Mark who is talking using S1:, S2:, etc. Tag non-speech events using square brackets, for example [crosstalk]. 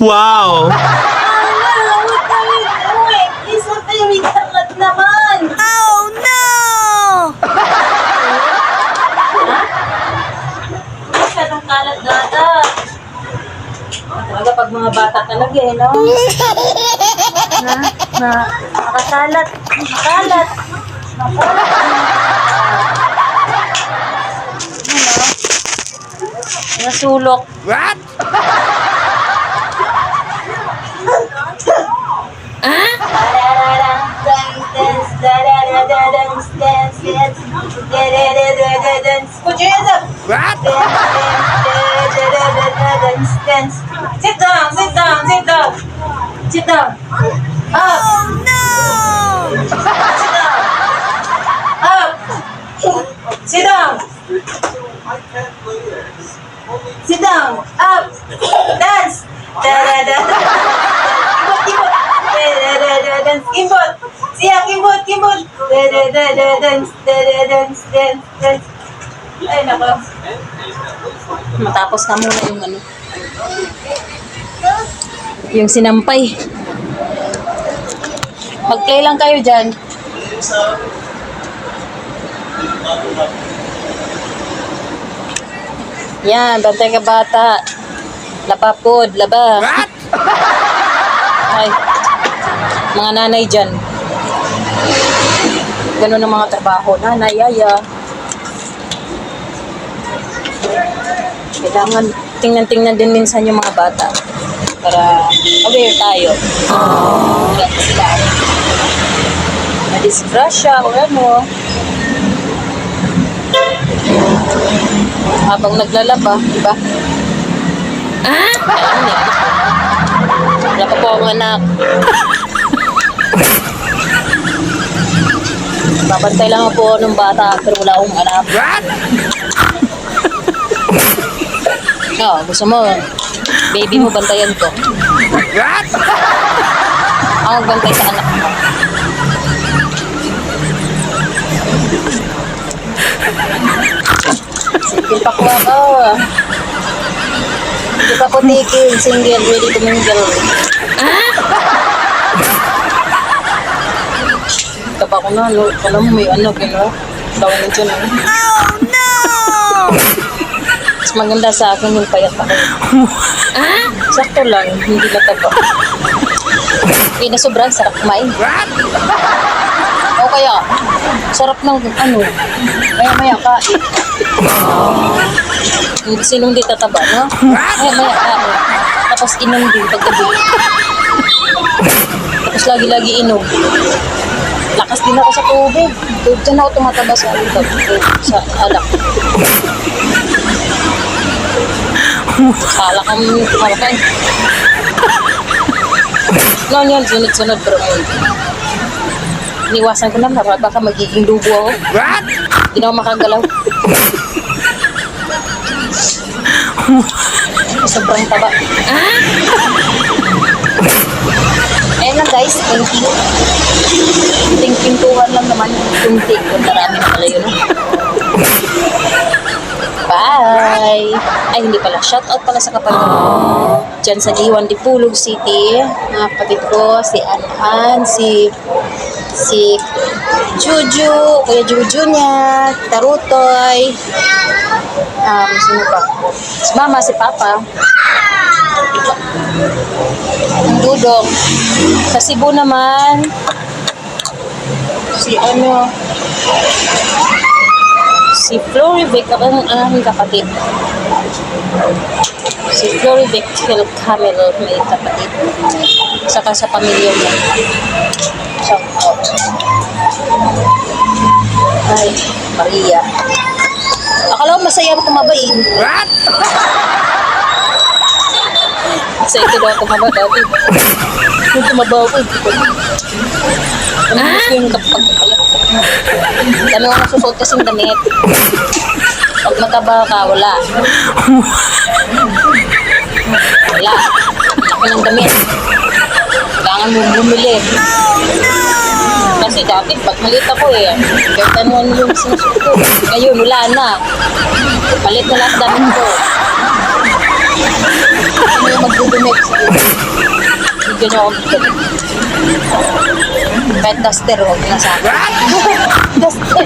S1: Wow!
S2: Oh no!
S3: Talaga pag mga bata talaga eh, no? na, na, nakakalat. Nakakalat. Nakalat. Ano? Nasulok.
S1: What?
S3: Put your hands up.
S1: What?
S3: Sit down, sit down, sit down. Sit down. Up,
S2: Oh no!
S3: sit down. Up. Sit down. Sit down. Up. Dance. Da da da. Kimbot, kimbot. Da da da da dance. Kimbot. Da da da dance. Da da dance, dance, dance. Ay, nako. Matapos na muna yung ano. Yung sinampay. Mag-play lang kayo dyan. Yan, bantay ka bata. Lapapod, laba.
S1: What?
S3: Ay, mga nanay dyan. Ganun ang mga trabaho. Nanay, yaya. Kailangan tingnan-tingnan din minsan yung mga bata. Para aware tayo. Na sila. Madisgrasya o ano. Habang naglalaba, di ba? Ah? Wala pa po akong anak. [laughs] Babantay lang ako po ng bata pero wala akong anak.
S1: What?
S3: Oo, gusto mo, baby mo bantayan ko.
S1: What?
S3: Ako magbantay sa anak mo. Single pa ko ako. Hindi pa ko tikil, single, ready to mingle. Ito pa ko na, no? alam mo may ano, gino? Tawag mo dyan, eh.
S2: Oh no!
S3: Mas maganda sa akin yung payat ako. ah? Sakto lang, hindi nataba. Eh, na sobrang sarap kumain. O kaya, sarap ng ano, maya-maya kain. Hindi sinong di tataba, no? Maya-maya kain. Tapos inom din paggabi. Tapos lagi-lagi inom. Lakas din ako sa tubig. Diyan ako tumataba sa ano, sa alak. Sala kang kumakain. Noon yun, sunod-sunod pero ngayon. Iniwasan ko na, para baka magiging dugo ako.
S1: What?
S3: Hindi na ako makagalaw. Sobrang taba. Ah! Ayan lang guys, thank you. Ting-tintuhan lang naman. Kunti. Kung marami pala yun. Bye! Ay, hindi pala. Shout out pala sa kapatid ko. Diyan sa Diwan Dipulog City. Mga kapatid ko, si Anhan, si si Juju, Kuya Juju niya, Tarutoy, um, sino pa? Si Mama, si Papa, ang Dudong. Sa Cebu naman, si ano, si Florivic, ang aming kapatid. Si Florivic Hill Camel, may kapatid. Saka sa pamilya niya. Shout out. Ay, Maria. Akala ko masaya ako tumaba eh.
S1: What?
S3: Excited ako tumaba dati. Nung tumaba ako, hindi ko. Ano gusto yung kapag Dami ko nasusuot kasing damit. Pag mataba ka, wala. Wala. Laki ng damit. Kailangan mo bumili. Kasi dati, pag malit ako eh, ano ano yung sinusuot ko. Ngayon, wala na. Malit na lahat damit ko. Ano yung magdudumit? Bigyan niyo ako. Kahit duster, huwag na sa akin. duster.